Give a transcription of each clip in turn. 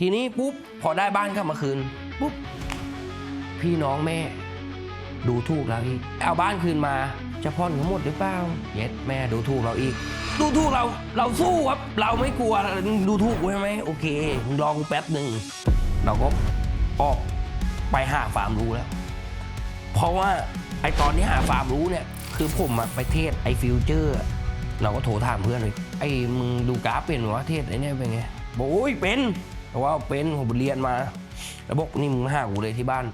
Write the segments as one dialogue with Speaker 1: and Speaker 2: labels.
Speaker 1: ทีนี้ปุ๊บพอได้บ้านกลับมาคืนปุ๊บพี่น้องแม่ ดูถูกเราอีก เอาบ้านคืนมาจะพ่อนเขาหมดหรือเปล่าเย็ดแม่ดูถูกเราอีก ดูถูกเราเราสู้ครับ เราไม่กลัวดูถูกใช่ไหมโอเคมึงแป๊บหนึ่งเราก็ออกไปหาฟาร์มรู้แล้ว เพราะว่าไอตอนที่หาฟาร์มรู้เนี่ย คือผมอะไปเทศไอฟิวเจอร์ เราก็โทรถามเพื่อนเลยไอมึงดูกราฟเป็นหรอวะเทศไอเนี่ยเป็นไงบอกโอ้ยเป็น แต่ว่าเป็นผมเรียนมาแล้วบอกนี่มึงมาหากูเลยที่บ้าน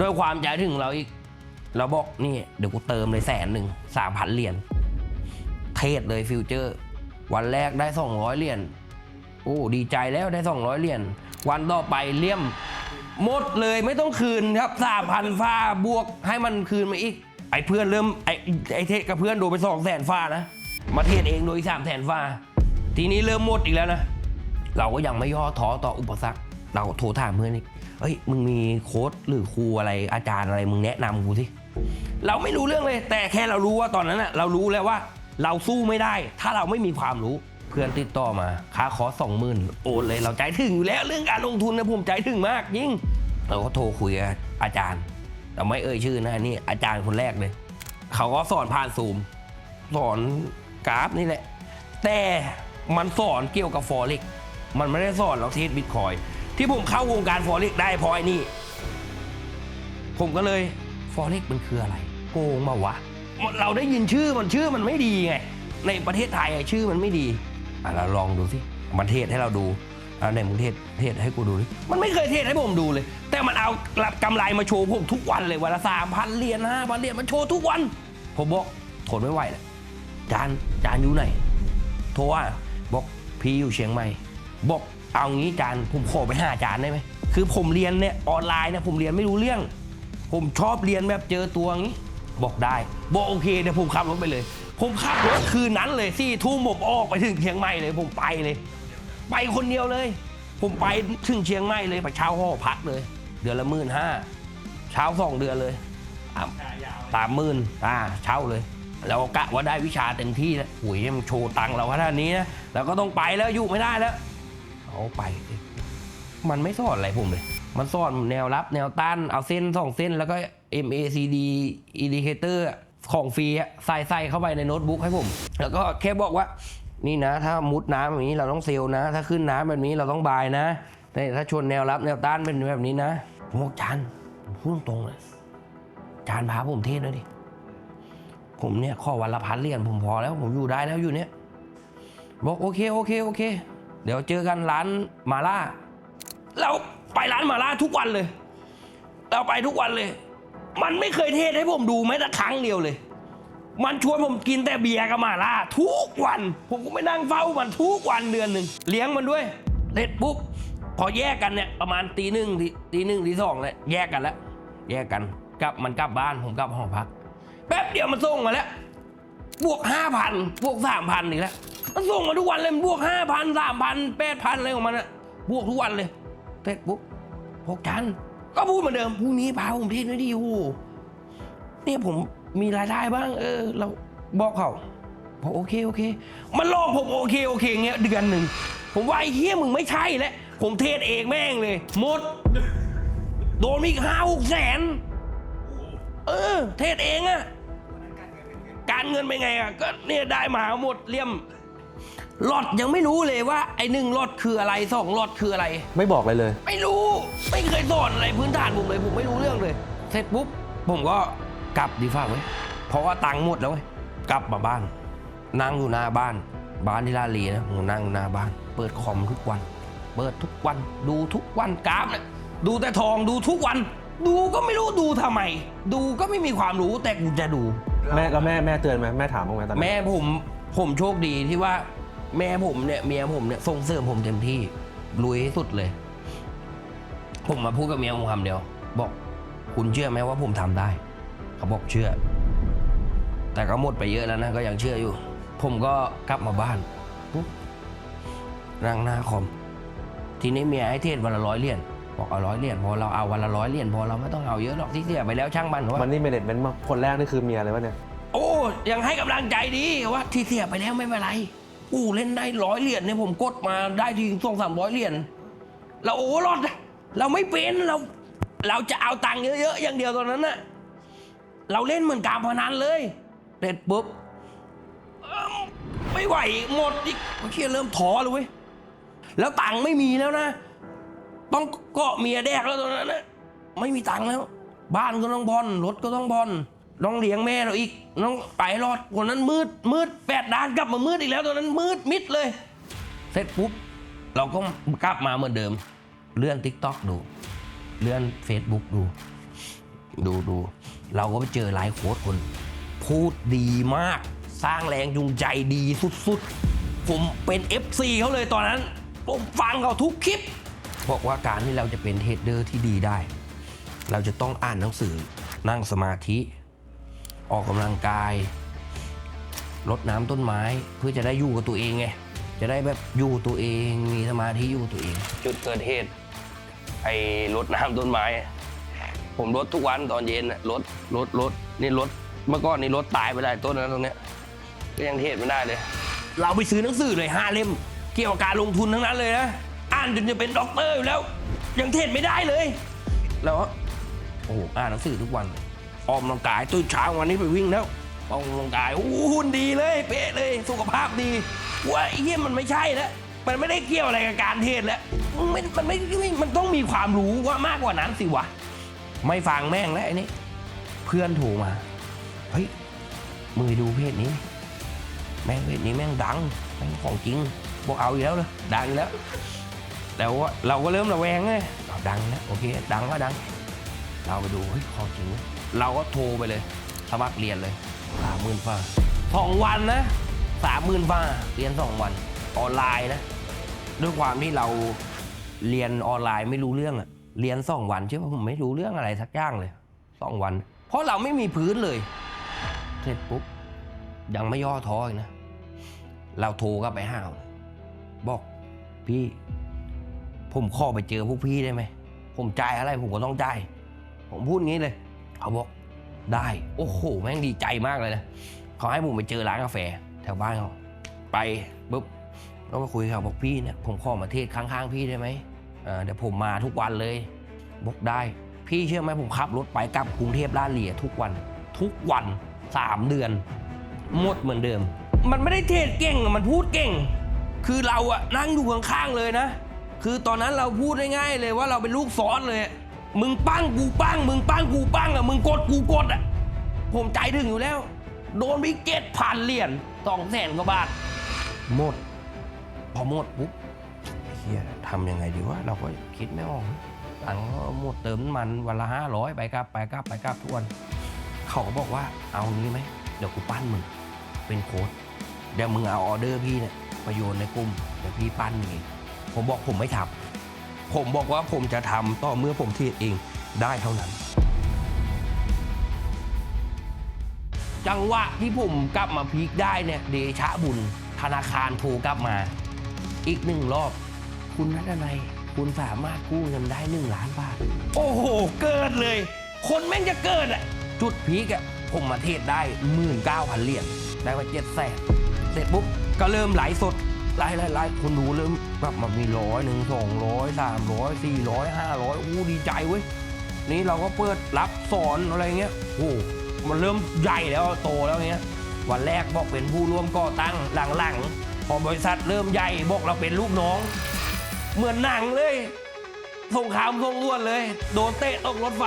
Speaker 1: ด้วยความใจถึงเราอีกเราบอกนี่เดี๋ยวกูเติมเลยแสนหนึ่งสามพันเหรียญเทศเลยฟิวเจอร์ วันแรกได้สองร้อยเหรียญโอ้ดีใจแล้วได้สองร้อยเหรียญวันต่อไปเลี่ยมหมดเลยไม่ต้องคืนครับสามพันฟ้าบวกให้มันคืนมาอีก ไอ้เพื่อนเริ่มไอ้ไอ้เทศกับเพื่อนโดนไปสองแสนฟ้านะ มาเทศเองโดยสามแสนฟ้า ทีนี้เริ่มหมดอีกแล้วนะ เราก็ยังไม่ย่อท้อต่ออุปสรรค เราโทรถามเพื่อนอีกเอ้ยมึงมีโค้ดหรือครูอะไรอาจารย์อะไรมึงแนะนำกูสิเราไม่รู้เรื่องเลย แต่แค่เรารู้ว่าตอนนั้นอะเรารู้แล้วว่า เราสู้ไม่ได้ ถ้าเราไม่มีความรู้เพื่อนติดต่อมาค่าคอสองหมื่นโอนเลยเราใจถึงอยู่แล้วเรื่องการลงทุนนะผมใจถึงมากยิ่งเราก็โทรคุยกับอาจารย์แต่ไม่เอ่ยชื่อนะนนี่อาจารย์คนแรกเลยเขาก็สอนผ่านซูมสอนกราฟนี่แหละ แต่มันสอนเกี่ยวกับฟอเร็ก มันไม่ได้สอนเราเทสบิตคอยที่ผมเข้าวงการฟอเร็กได้เพราะไอ้นี่ ผมก็เลยฟอเร็กมันคืออะไร โกงมาวะ เราได้ยินชื่อมันชื่อมันไม่ดีไง ในประเทศไทยชื่อมันไม่ดีอะเราลองดูสิมันเทศให้เราดูอะไหนมึงเทศเทศให้กูดูดิมันไม่เคยเทศให้ผมดูเลย แต่มันเอากำไรมาโชว์ผมทุกวันเลยวันละสามพันเหรียญห้าพันเหรียญมันโชว์ทุกวัน ผมบอกทนไม่ไหวแล้วจานจานอยู่ไหน โทรว่าบอกพี่อยู่เชียงใหม่ บอกเอางี้จานผมขอไปหาจานได้ไหมคือผมเรียนเนี่ยออนไลน์เนี่ยผมเรียนไม่รู้เรื่อง ผมชอบเรียนแบบเจอตัวงี้บอกได้ บอกโอเคเดี๋ยวผมขับรถไปเลย ผมขับรถคืนนั้นเลยสี่ทุ่มผมออกไปถึงเชียงใหม่เลย ผมไปเลย ไปคนเดียวเลย ผมไปถึงเชียงใหม่เลยไปเช่าห้องพักเลย เดือนละหมื่นห้าเช่าสองเดือนเลยสามหมื่นอ่าเช่าเลยเราก็กะว่าได้วิชาเต็มที่แล้วหุยมันโชว์ตังค์เราขนาดนี้นะเราก็ต้องไปแล้วอยู่ไม่ได้แล้ว เอาไป มันไม่สอนอะไรผมเลย มันสอนแนวรับแนวต้านเอาเส้นสองเส้น แล้วก็ MACD indicator ของฟรีอะใส่ใส่เข้าไปในโน้ตบุ๊กให้ผม แล้วก็แค่บอกว่านี่นะ ถ้ามุดน้ำแบบนี้เราต้องเซลนะ ถ้าขึ้นน้ำแบบนี้เราต้องบายนะ แต่ถ้าชนแนวรับแนวต้านเป็นแบบนี้นะผมบอกจานพูดตรงเลยจานพาผมเทศเลยดิผมเนี่ยข้อวันละพันเหรียญผมพอแล้วผมอยู่ได้แล้วอยู่เนี่ยบอกโอเคโอเคโอเค เดี๋ยวเจอกันร้านมาล่าเราไปร้านมาล่าทุกวันเลย เราไปทุกวันเลย มันไม่เคยเทศให้ผมดูแม้แต่ครั้งเดียวเลย มันชวนผมกินแต่เบียร์กับมาล่าทุกวัน ผมก็ไปนั่งเฝ้ามันทุกวันเดือนหนึ่งเลี้ยงมันด้วยเสร็จปุ๊บพอแยกกันเนี่ยประมาณตีหนึ่งตีตีหนึ่งตีสองเลยแยกกันแล้วแยกกันกลับมันกลับบ้านผมกลับห้องพัก แป๊บเดียวมันส่งมาแล้วบวกห้าพันบวกสามพันอีกแล้ว มันส่งมาทุกวันเลยมันบวกห้าพันสามพันแปดพันอะไรของมันอะบวกทุกวันเลยเสร็จปุ๊บพกจันก็พูดเหมือนเดิมพรุ่งนี้พาผมเทศด้วดิโอ้เนี่ยผมมีรายได้บ้าง เออ เราบอกเขาบอกโอเคโอเค มันลอกผมโอเคโอเคเงี้ยเดือนหนึ่งผมว่าไอ้เฮียมึงไม่ใช่แล้วผมเทศเองแม่งเลยหมด โดนมีห้าหกแสนเออ เทศเองอะการเงินเป็นไงอะก็เนี่ยได้มาหมดเลี่ยม หลอดยังไม่รู้เลยว่าไอ้หนึ่งหลอดคืออะไรสองหลอดคืออะไร
Speaker 2: ไม่บอกเลยเลย
Speaker 1: ไม่รู้ไม่เคยสอนอะไรพื้นฐานผมเลยผมไม่รู้เรื่องเลย เสร็จปุ๊บผมก็กลับดีฟ้าเว้ยเพราะว่าตังค์หมดแล้วเว้ยกลับมาบ้าน นั่งอยู่หน้าบ้าน บ้านที่ลาดลีนะผมนั่งอยู่หน้าบ้าน เปิดคอมทุกวัน เปิดทุกวัน ดูทุกวันกราฟเนี่ยดูแต่ทองดูทุกวัน ดูก็ไม่รู้ดูทำไม ดูก็ไม่มีความรู้แต่กูจะดู
Speaker 2: แม่แล้วแม่แม่เตือนไหมแม่ถามบ้างไหมตอนนั้น
Speaker 1: แม่ผมผมโชคดีที่ว่า แม่ผมเนี่ยเมียผมเนี่ยส่งเสริมผมเต็มที่ลุยให้สุดเลย ผมมาพูดกับเมียผมคำเดียว บอกคุณเชื่อไหมว่าผมทำได้ เขาบอกเชื่อ แต่ก็หมดไปเยอะแล้วนะก็ยังเชื่ออยู่ ผมก็กลับมาบ้านปุ๊บนั่งหน้าคอมทีนี้เมียให้เทศวันละร้อยเหรียญบอกเอาร้อยเหรียญพอเราเอาวันละร้อยเหรียญพอเราไม่ต้องเอาเยอะหรอกที่เสียไปแล้วช่างมันว่า
Speaker 2: มันนี่เมเนจเมนต์มาคนแรกนี่คือเมียเลยวะเนี่ย
Speaker 1: โอ้ยังให้กำลังใจดีว่าที่เสียไปแล้วไม่เป็นไร อู้เล่นได้ร้อยเหรียญเนี่ยผมกดมาได้ทีสองสามร้อยเหรียญเราโอ้รอดเราไม่เป็นเรา เราจะเอาตังค์เยอะๆอย่างเดียวตอนนั้นน่ะเราเล่นเหมือนการพนันเลยเสร็จปุ๊บไม่ไหวหมดอีกเชี่ยเริ่มท้อเลยเว้ยแล้วตังค์ไม่มีแล้วนะ ต้องเกาะเมียแดกแล้วตอนนั้นนะไม่มีตังค์แล้ว บ้านก็ต้องผ่อนรถก็ต้องผ่อน ต้องเลี้ยงแม่เราอีกต้องไปรอดคนนั้นมืดมืดแปดด้านกลับมามืดอีกแล้วตอนนั้นมืดมิดเลย เสร็จปุ๊บเราก็กลับมาเหมือนเดิม เลื่อนทิกตอกดู เลื่อน Facebook ดู ดูดู เราก็ไปเจอไลฟ์โค้ดคน พูดดีมาก สร้างแรงจูงใจดีสุดๆ ผมเป็น FC เขาเลยตอนนั้นผมฟังเขาทุกคลิป บอกว่าการที่เราจะเป็นเทรดเดอร์ที่ดีได้ เราจะต้องอ่านหนังสือนั่งสมาธิ ออกกำลังกายรดน้ำต้นไม้เพื่อจะได้อยู่กับตัวเองไงจะได้แบบอยู่ตัวเองมีสมาธิอยู่ตัวเอง จุดเกิดเหตุ ไอ้รดน้ำต้นไม้ ผมรดทุกวันตอนเย็นน่ะรดรดรดนี่รดเมื่อก่อนนี่รดตายไปได้ต้นนั้นตรงเนี้ยก็ยังเทศไม่ได้เลย เราไปซื้อหนังสือเลยห้าเล่ม เกี่ยวกับการลงทุนทั้งนั้นเลยนะอ่านจนจะเป็นด็อกเตอร์อยู่แล้ว ยังเทศไม่ได้เลย แล้วโอ้โหอ่านหนังสือทุกวัน ออกกำลังกายตื่นเช้าวันนี้ไปวิ่งแล้วออกกำลังกายโอ้หุ่นดีเลยเป๊ะเลยสุขภาพดีว่าไอ้เหี้ยมันไม่ใช่แล้วมันไม่ได้เกี่ยวอะไรกับการเทศแล้วมันมันไม่มันต้องมีความรู้ว่ามากกว่านั้นสิวะไม่ฟังแม่งแล้วไอ้นี่เพื่อนโทรมาเฮ้ยมือดูเพจนี้ แม่งเพจนี้แม่งดังแม่งของจริงบอกเอาอีกแล้วเลยดังแล้ว แต่ว่าเราก็เริ่มระแวงไงเอาดังแล้วโอเค ดังก็ดัง เราไปดูเฮ้ยของจริง เราก็โทรไปเลย สมัครเรียนเลยสามหมื่นฟ้าสองวันนะสามหมื่นฟ้าเรียนสองวันออนไลน์นะ ด้วยความที่เราเรียนออนไลน์ไม่รู้เรื่องอะเรียนสองวันเชื่อว่าผมไม่รู้เรื่องอะไรสักอย่างเลยสองวัน เพราะเราไม่มีพื้นเลย เสร็จปุ๊บยังไม่ย่อท้ออีกนะ เราโทรกลับไปห้าว บอกพี่ ผมขอไปเจอพวกพี่ได้ไหม ผมจ่ายอะไรผมก็ต้องจ่าย ผมพูดงี้เลย เขาบอกได้โอ้โหแม่งดีใจมากเลยนะเขาให้ผมไปเจอร้านกาแฟแถวบ้านเขาไปปุ๊บก็มาคุยเขาบอกพี่เนี่ยผมขอมาเทศข้างๆพี่ได้ไหมเเดี๋ยวผมมาทุกวันเลยบอกได้ พี่เชื่อไหมผมขับรถไปกลับกรุงเทพลาดเหลียทุกวัน ทุกวันสามเดือนหมดเหมือนเดิม มันไม่ได้เทศเก่งมันพูดเก่ง คือเราอะนั่งอยู่ข้างๆเลยนะ คือตอนนั้นเราพูดง่ายๆเลยว่าเราเป็นลูกซ้อนเลย มึงปั้งกูปั้ง มึงปั้งกูปั้งอะมึงกดกูกดอะผมใจถึงอยู่แล้ว โดนไปเจ็ดพันเหรียญสองแสนกว่าบาทหมด พอหมดปุ๊บเฮียทำยังไงดีวะเราก็คิดไม่ออกตังค์ก็หมดเติมน้ำมันวันละห้าร้อยไปกลับไปกลับไปกลับทุกวันเขาก็บอกว่าเอานี้ไหมเดี๋ยวกูปั้นมึงเป็นโค้ดเดี๋ยวมึงเอาออเดอร์พี่เนี่ยไปโยนในกลุ่มเดี๋ยวพี่ปั้นมึงเองผมบอกผมไม่ทำ ผมบอกว่าผมจะทำต่อเมื่อผมเทรดเองได้เท่านั้น จังหวะที่ผมกลับมาพีคได้เนี่ยเดชะบุญ ธนาคารโทรกลับมา อีกหนึ่งรอบ คุณนัทนายคุณสามารถกู้เงินได้หนึ่งล้านบาท โอ้โห เกิดเลย คนแม่งจะเกิดอะจุดพีกอะผมมาเทศได้หมื่นเก้าพันเหรียญได้มาเจ็ดแสนเสร็จปุ๊บก็เริ่มไหลสด ไล่ไล่ไล่คนดูเริ่มแบบมามีร้อยหนึ่งสองร้อยสามร้อยสี่ร้อยห้าร้อยอู้ดีใจเว้ยนี่เราก็เปิดรับสอนอะไรเงี้ยโอ้มันเริ่มใหญ่แล้วโตแล้วเงี้ยวันแรกบอกเป็นผู้ร่วมก่อตั้งหลังๆ พอบริษัทเริ่มใหญ่บอกเราเป็นลูกน้อง เหมือนหนังเลยสงครามทงล้วนเลย โดนเตะตกรถไฟ